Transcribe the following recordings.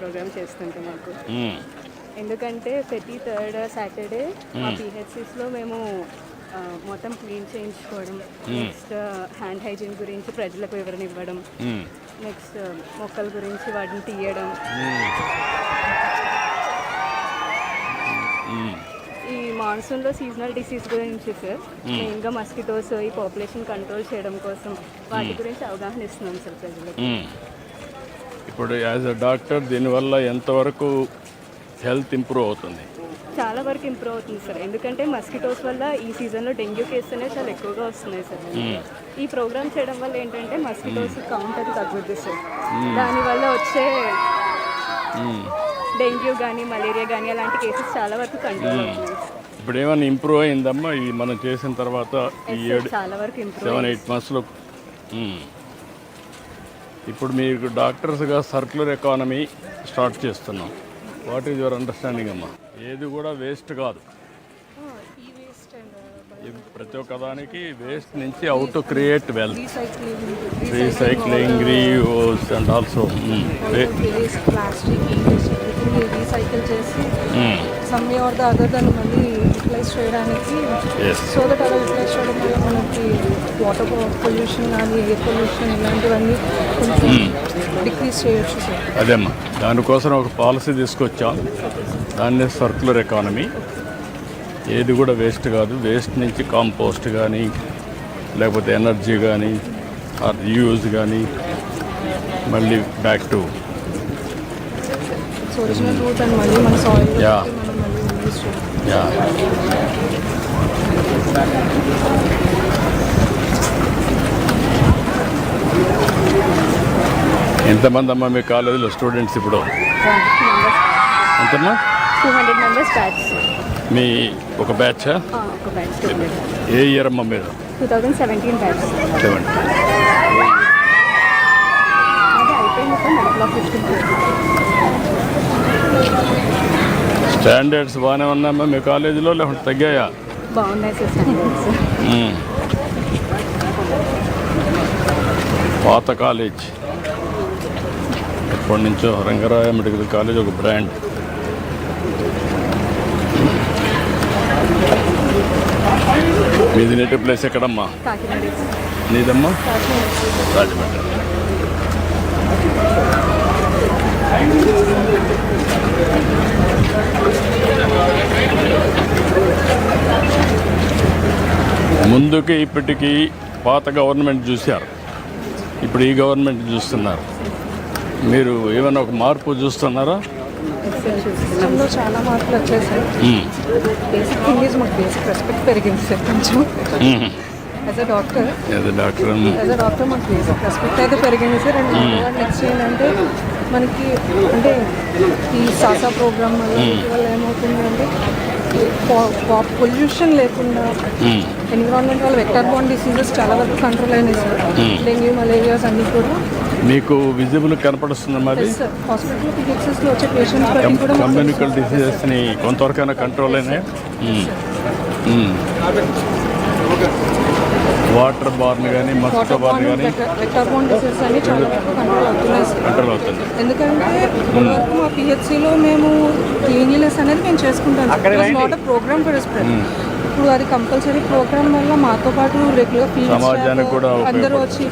Programme చేస్తుంటాం మాకు. ఎందుకంటే ప్రతి థర్డ్ సాటర్డే మా పిహెచ్సిస్లో మేము మొత్తం క్లీన్ చేయించుకోవడం నెక్స్ట్ హ్యాండ్ హైజీన్ గురించి ప్రజలకు వివరణ ఇవ్వడం. నెక్స్ట్ మొక్కల గురించి వాటిని తీయడం. ఈ మాన్సూన్లో సీజనల్ డిసీజ్ గురించి సార్ మెయిన్గా మస్కిటోస్ ఈ పాపులేషన్ కంట్రోల్ చేయడం కోసం వాటి గురించి అవగాహన ఇస్తున్నాం సార్ ప్రజలకు. ఇప్పుడు యాజ్ అ డాక్టర్ దీనివల్ల ఎంతవరకు హెల్త్ ఇంప్రూవ్ అవుతుంది? చాలా వరకు ఇంప్రూవ్ అవుతుంది సార్. ఎందుకంటే మస్కిటోస్ వల్ల ఈ సీజన్లో డెంగ్యూ కేసు అనేవి చాలా ఎక్కువగా వస్తున్నాయి సార్. ఈ ప్రోగ్రామ్ చేయడం వల్ల ఏంటంటే మస్కిటోస్ కౌంట్ అది తగ్గుద్ది సార్. దానివల్ల వచ్చే. డెంగ్యూ కానీ మలేరియా కానీ అలాంటి కేసెస్ చాలా వరకు కంట్రోల్ అవుతున్నాయి ఇప్పుడు ఏమైనా ఇంప్రూవ్ అయిందమ్మా? ఇది మనం చేసిన తర్వాత ఈ ఏడు చాలా వరకు ఇంప్రూవ్ సెవెన్ ఎయిట్ మంత్స్లో. ఇప్పుడు మీకు డాక్టర్స్గా సర్క్యులర్ ఎకానమీ స్టార్ట్ చేస్తున్నాం వాట్ ఈజ్ యువర్ అండర్స్టాండింగ్ అమ్మా ఏది కూడా వేస్ట్ కాదు ఇది ప్రతి ఒక్క దానికి వేస్ట్ నుంచి how to create wealth recycling reuse and also plastic recycle చేసి సమ్ ఆర్ ద అదర్ దాన్ని మళ్ళీ యూటిలైజ్ చేయడానికి సో దట్ అలా యూటిలైజ్ చేయడం వల్ల మనకి వాటర్ పొల్యూషన్ కానీ ఎయిర్ పొల్యూషన్ ఇలాంటివన్నీ కొంచెం డిక్రీజ్ చేయొచ్చు. సార్ అదేమ్మా. దానికోసం ఒక పాలసీ తీసుకొచ్చాం. దాన్ని సర్క్యులర్ ఎకానమీ ఏది కూడా వేస్ట్ కాదు. వేస్ట్ నుంచి కాంపోస్ట్ కానీ లేకపోతే ఎనర్జీ కానీ ఆర్ యూజ్ కానీ మళ్ళీ back to so Yeah. Yeah ఎంతమంది అమ్మా మీ కాలేజీలో స్టూడెంట్స్ ఇప్పుడు? ఎంతమ్మా? టూ హండ్రెడ్ మెంబర్స్ బ్యాచ్ మీ ఒక బ్యాచా ఒక బ్యాచ్ ఏ ఇయర్ అమ్మా మీరు? Two thousand seventeen batch seventy అది అయిపోయింది సార్ నెలలో ఫిఫ్టీన్ స్టాండర్డ్స్ బాగానే ఉన్నాయమ్మా. మీ కాలేజీలో లేకపోతే తగ్గాయా? బాగున్నాయి సార్ స్టాండర్డ్స్ మ్మ్. పాత కాలేజ్. ఎప్పటి నుంచో రంగరాయ మెడికల్ కాలేజ్ ఒక బ్రాండ్. మీది నేటివ్ ప్లేస్ ఎక్కడమ్మా? కాకినాడ. నీదమ్మా? రాజమండ్రి. ముందుకి ఇప్పటికీ పాత గవర్నమెంట్ చూశారు. ఇప్పుడు ఈ గవర్నమెంట్ చూస్తున్నారు. మీరు ఏమైనా ఒక మార్పు చూస్తున్నారా? సిస్టంలో చాలా మార్పులు. బేసిక్ మాకు బేసిక్ రెస్పెక్ట్ పెరిగింది సార్ కొంచెం. మ్మ్. As a doctor doctor as a doctor మాకు బేసిక్ రెస్పెక్ట్ అయితే పెరిగింది సార్. అండ్ నెక్స్ట్ ఏంటంటే మనకి అంటే ఈ సాసా ప్రోగ్రామ్ వల్ల ఏమవుతుందంటే పొల్యూషన్ లేకుండా. ఎన్విరాన్మెంట్ వల్ల వెక్టర్ బాండ్ డిసీజెస్ చాలా వరకు కంట్రోల్ అయినాయి సార్. డెంగ్యూ మలేరియాస్ అన్నీ కూడా. మీకు విజిబుల్ కూడా మాకు కమ్యూనికల్ డిసీజెస్ని కొంతవరకైనా కంట్రోల్ అయినాయి? వాటర్ బార్న్ కానీ మస్కిటో వాటర్ బార్న్ కానీ కంట్రోల్ అవుతుంది? ఎందుకంటే ఇప్పటివరకు మా పిహెచ్సిలో మేము క్లీన్లీనెస్ అనేది మేము చేసుకుంటాం ప్రోగ్రామ్ ఫర్ ఇప్పుడు అది కంపల్సరీ ప్రోగ్రామ్ వల్ల మాతో పాటు రెగ్యులర్ సమాజానికి కూడా అందరూ వచ్చి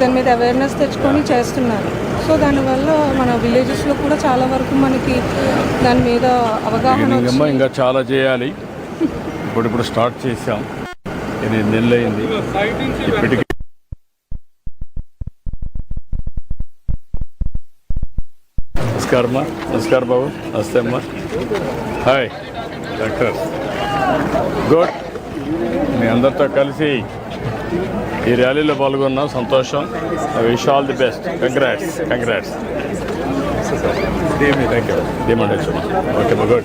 దాని మీద అవేర్నెస్ తెచ్చుకొని చేస్తున్నారు. సో దానివల్ల మన విలేజెస్లో కూడా చాలా వరకు మనకి దాని మీద అవగాహన ఇంకా చాలా చేయాలి. ఇప్పుడు ఇప్పుడు స్టార్ట్ చేసాం ఇది నెల్లు అయింది ఇప్పటికి నమస్కారం బాబు. నమస్తే అమ్మా. హాయ్. డాక్టర్. గుడ్. మీ అందరితో కలిసి ఈ ర్యాలీలో పాల్గొన్నాం. సంతోషం. Wish all the best. Congrats congrats thank you demand okay good